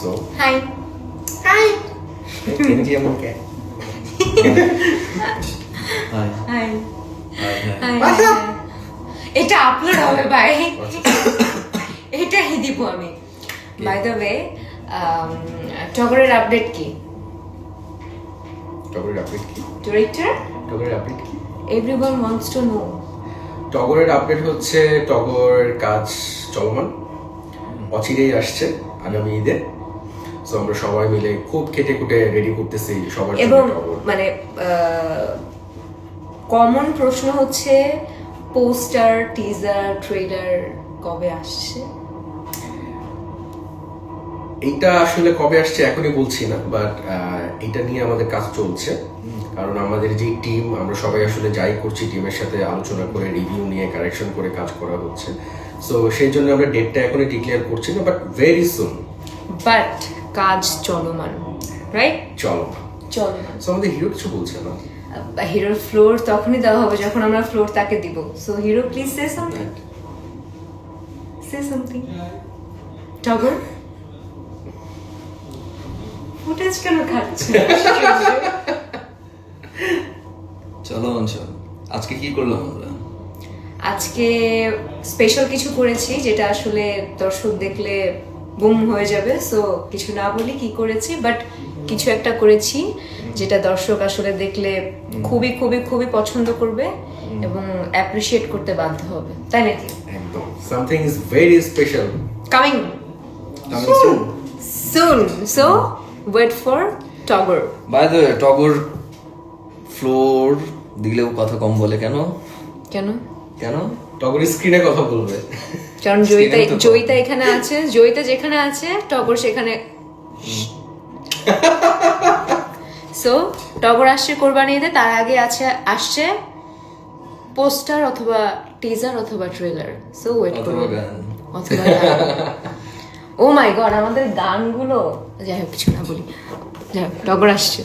So, high high energy এমন কে? Hi hi hi hi What's up? এটা upload হবে ভাই এটাই দিব আমি। বাই দ্য ওয়ে টগরের আপডেট কি? টগরের আপডেট কি? ডিরেক্টর টগরের আপডেট কি? এভরিওয়ান ওয়ান্টস টু নো টগরের আপডেট হচ্ছে টগরের কাজ চলমান। অচিরেই আসছে। আগামী ঈদে তো আমরা সবাই মিলে খুব খেটে খুটে রেডি করতেছি সবার এবং। মানে কমন প্রশ্ন হচ্ছে পোস্টার টিজার ট্রেলার কবে আসছে এইটা আসলে কবে আসছে এখনই বলছি না বাট এটা নিয়ে আমাদের কাজ চলছে। কারণ আমাদের যে টিম আমরা সবাই আসলে যাই করছি টিমের সাথে আলোচনা করে রিভিউ নিয়ে কারেকশন করে কাজ করা হচ্ছে। সো সেই জন্য আমরা ডেটটা এখনই ডিক্লেয়ার করছি না বাট ভেরি সুন বাট কাজ চলমান রাইট চলো চলমান। সো আমাদের হিরো কিছু বলছে না? হিরোর ফ্লোর তখনই দেওয়া হবে যখন আমরা ফ্লোর তাকে দিব। So hero please say something say something Togor footage কেন খাচ্ছে চলো অঞ্চল আজকে কি করলাম আমরা? আজকে স্পেশাল কিছু করেছি যেটা আসলে দর্শক দেখলে বুম হয়ে যাবে সো কিছু না বলি কি করেছি বাট কিছু একটা করেছি যেটা দর্শক আসলে দেখলে খুবই খুবই খুবই পছন্দ করবে এবং অ্যাপ্রিসিয়েট করতে বাধ্য হবে তাই নাকি? একদম। Something is very special coming soon. Soon so wait for Togor. By the Togor floor দিলেও কথা কম বলে কেন? কেন? কেন? টগর স্ক্রিনে কথা বলবে। কারণ জয়িতা জয়িতা এখানে আছে জয়িতা যেখানে আছে টগর সেখানে সো টগর আসছে কোরবানি ঈদে তার আগে আছে আসছে পোস্টার অথবা টিজার অথবা ট্রেলার সো ওয়েট করুন অথবা ও মাই গড আমাদের গানগুলো যাই হোক কিছু না বলি। যাই হোক টগর আসছে।